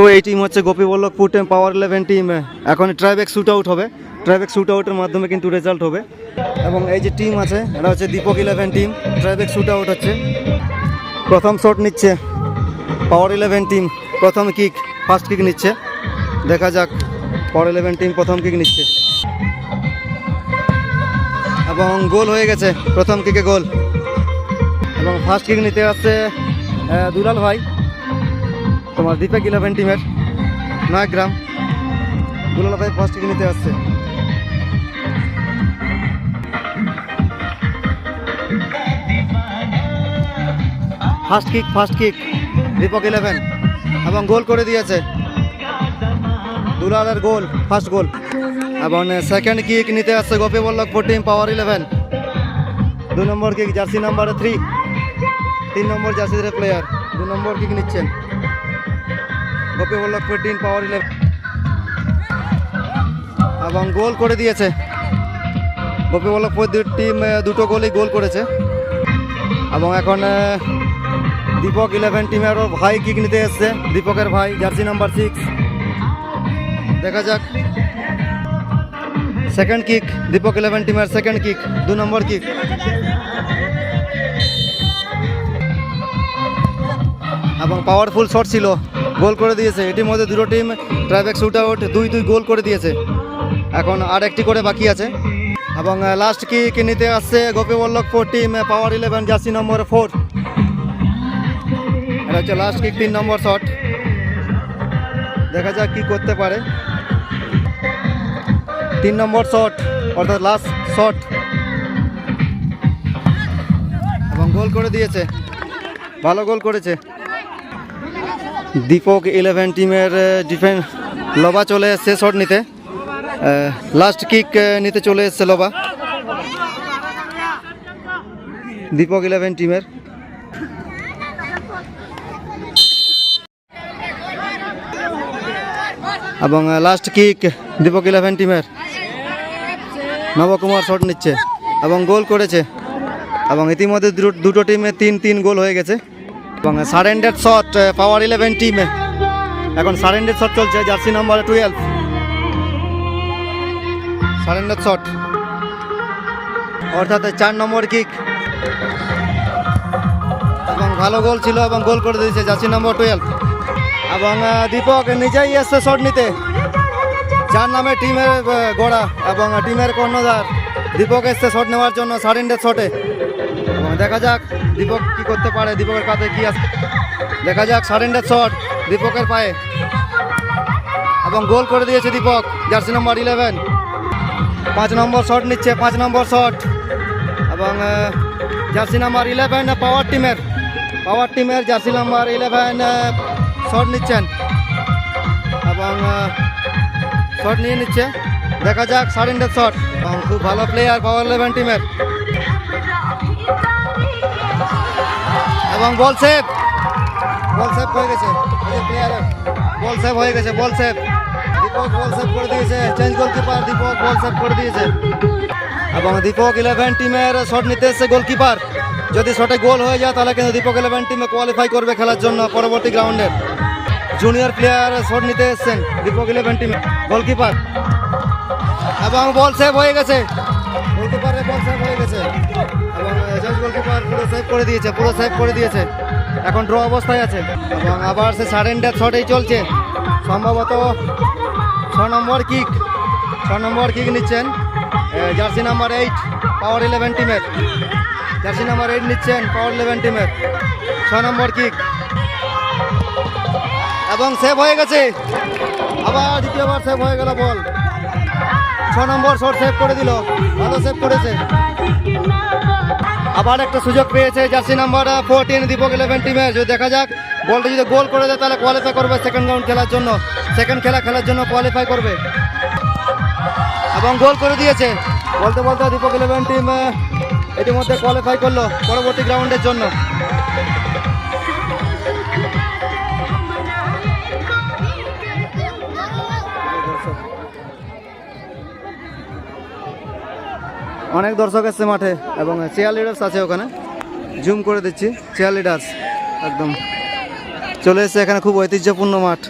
তো এই টিম হচ্ছে Gopiballavpur team power eleven team এখন ট্রাইবেক শুট আউট হবে। ট্রাইবেক শুট আউটের মাধ্যমে কিন্তু রেজাল্ট হবে। এবং এই যে টিম আছে এটা হচ্ছে Deepak eleven team tiebreak shoot out হচ্ছে। প্রথম শট নিচ্ছে পাওয়ার ইলেভেন টিম প্রথম কিক ফার্স্ট কিক নিচ্ছে। দেখা যাক পাওয়ার ইলেভেন টিম প্রথম কিক নিচ্ছে। এবং গোল হয়ে গেছে, প্রথম কিকে গোল। এবং ফার্স্ট কিক নিতে আসছে দুলাল ভাই। তোমার দীপক ইলেভেন টিমের নয়গ্রাম দুলাল ভাই ফার্স্ট নিতে আসছে। First kick first kick Deepak eleven এবং গোল করে দিয়েছে। দুলালের গোল ফার্স্ট গোল এবং সেকেন্ড কিক নিতে আসছে Gopi Ballabhpur team power eleven দু নম্বর কিক জার্সি নাম্বার থ্রি তিন নম্বর জার্সিদের প্লেয়ার দু নম্বর কিক নিচ্ছেন। Gopi Ballabhpur team power eleven এবং গোল করে দিয়েছে। গোপী বল্লভপুর টিম দুটো গোলই গোল করেছে। এবং এখন দীপক ইলেভেন টিমের ভাই কিক নিতে এসছে। দীপকের ভাই জার্সি নাম্বার সিক্স দেখা যাক। সেকেন্ড কিক দীপক ইলেভেন টিমের সেকেন্ড কিক দু নম্বর কিক এবং পাওয়ারফুল শট ছিল। গোল করে দিয়েছে। এটির মধ্যে দুটো টিম ট্রাইব্যাক শুট আউট দুই দুই গোল করে দিয়েছে। এখন আর একটি করে বাকি আছে। এবং লাস্ট কিক নিতে আসছে Gopiballavpur team power eleven jersey নম্বর ফোর এটা হচ্ছে লাস্ট কিক তিন নম্বর শট দেখা যাক কি করতে পারে। তিন নম্বর শট অর্থাৎ লাস্ট শট এবং গোল করে দিয়েছে। ভালো গোল করেছে। দীপক ইলেভেন টিমের ডিফেন্স লবা চলে এসছে শট নিতে। লাস্ট কিক নিতে চলে এসছে লবা। দীপক ইলেভেন টিমের এবং লাস্ট কিক দীপক ইলেভেন টিমের নবকুমার শট নিচ্ছে এবং গোল করেছে। এবং ইতিমধ্যে দুটো- টিমে তিন তিন গোল হয়ে গেছে। এবং সারেন্ডার শট পাওয়ার ইলেভেন টিমে এখন সারেন্ডার শট চলছে jersey number twelve surrender shot অর্থাৎ চার নম্বর কিক এবং ভালো গোল ছিল এবং গোল করে দিয়েছে জার্সি নম্বর টুয়েলভ এবং দীপক নিজেই এসছে শট নিতে। যার নামে টিমের গোড়া এবং টিমের কর্ণধার। দীপক এসছে শট নেওয়ার জন্য সারেন্ডার শটে দেখা যাক দীপক কি করতে পারে, দীপকের কাছে কি আছে। দেখা যাক সারেন্ডার শট দীপকের পায়ে। এবং গোল করে দিয়েছে দীপক, জার্সি নম্বর ইলেভেন পাঁচ নম্বর শট নিচ্ছে, পাঁচ নম্বর শট এবং জার্সি নাম্বার ইলেভেন পাওয়ার টিমের পাওয়ার টিমের জার্সি নাম্বার ইলেভেন শট নিচ্ছেন। এবং শট নিয়ে নিচ্ছে। দেখা যাক সারেন্ডার শট এবং খুব ভালো প্লেয়ার পাওয়ার ইলেভেন টিমের এবং বল সেভ। বল সেভ হয়ে গেছে। বল সেভ হয়ে গেছে, ball save. Deepak ball save করে দিয়েছে। Change goalkeeper Deepak ball save করে দিয়েছে। এবং দীপক ইলেভেন টিমের শট নিতে এসছে গোলকিপার যদি শটে গোল হয়ে যায়, তাহলে কিন্তু দীপক ইলেভেন টিমে কোয়ালিফাই করবে খেলার জন্য পরবর্তী গ্রাউন্ডে জুনিয়র প্লেয়ার শট নিতে এসছেন দীপক ইলেভেন টিমে গোলকিপার এবং বল সেভ হয়ে গেছে। গোলকিপারের বল সেভ হয়ে গেছে। সেভ করে দিয়েছে, পুরো সেভ করে দিয়েছে। এখন ড্র অবস্থায় আছে। এবং আবার সে সারেন্ডার শটেই চলছে। সম্ভবত ছ নম্বর কিক ছ নম্বর কিক নিচ্ছেন jersey number eight power eleven টিমের জার্সি নাম্বার এইট নিচ্ছেন পাওয়ার ইলেভেন টিমের ছ নম্বর কিক এবং সেভ হয়ে গেছে। আবার দ্বিতীয়বার সেভ হয়ে গেল বল ছ নম্বর শট সেভ করে দিল। ভালো সেভ করেছে। আবার একটা সুযোগ পেয়েছে jersey number fourteen Deepak eleven টিমে যদি দেখা যাক, বলটা যদি গোল করে দেয়, তাহলে কোয়ালিফাই করবে সেকেন্ড রাউন্ড খেলার জন্য। সেকেন্ড খেলা খেলার জন্য কোয়ালিফাই করবে। এবং গোল করে দিয়েছে। বলতে বলতে দীপক ইলেভেন টিম ইতিমধ্যে কোয়ালিফাই করল পরবর্তী গ্রাউন্ডের জন্য। অনেক দর্শক আছে মাঠে এবং চেয়ার লিডার্স আছে ওখানে। জুম করে দিচ্ছি চেয়ার লিডার্স একদম। চলে এসেছে এখানে খুব ঐতিহ্যপূর্ণ মাঠ।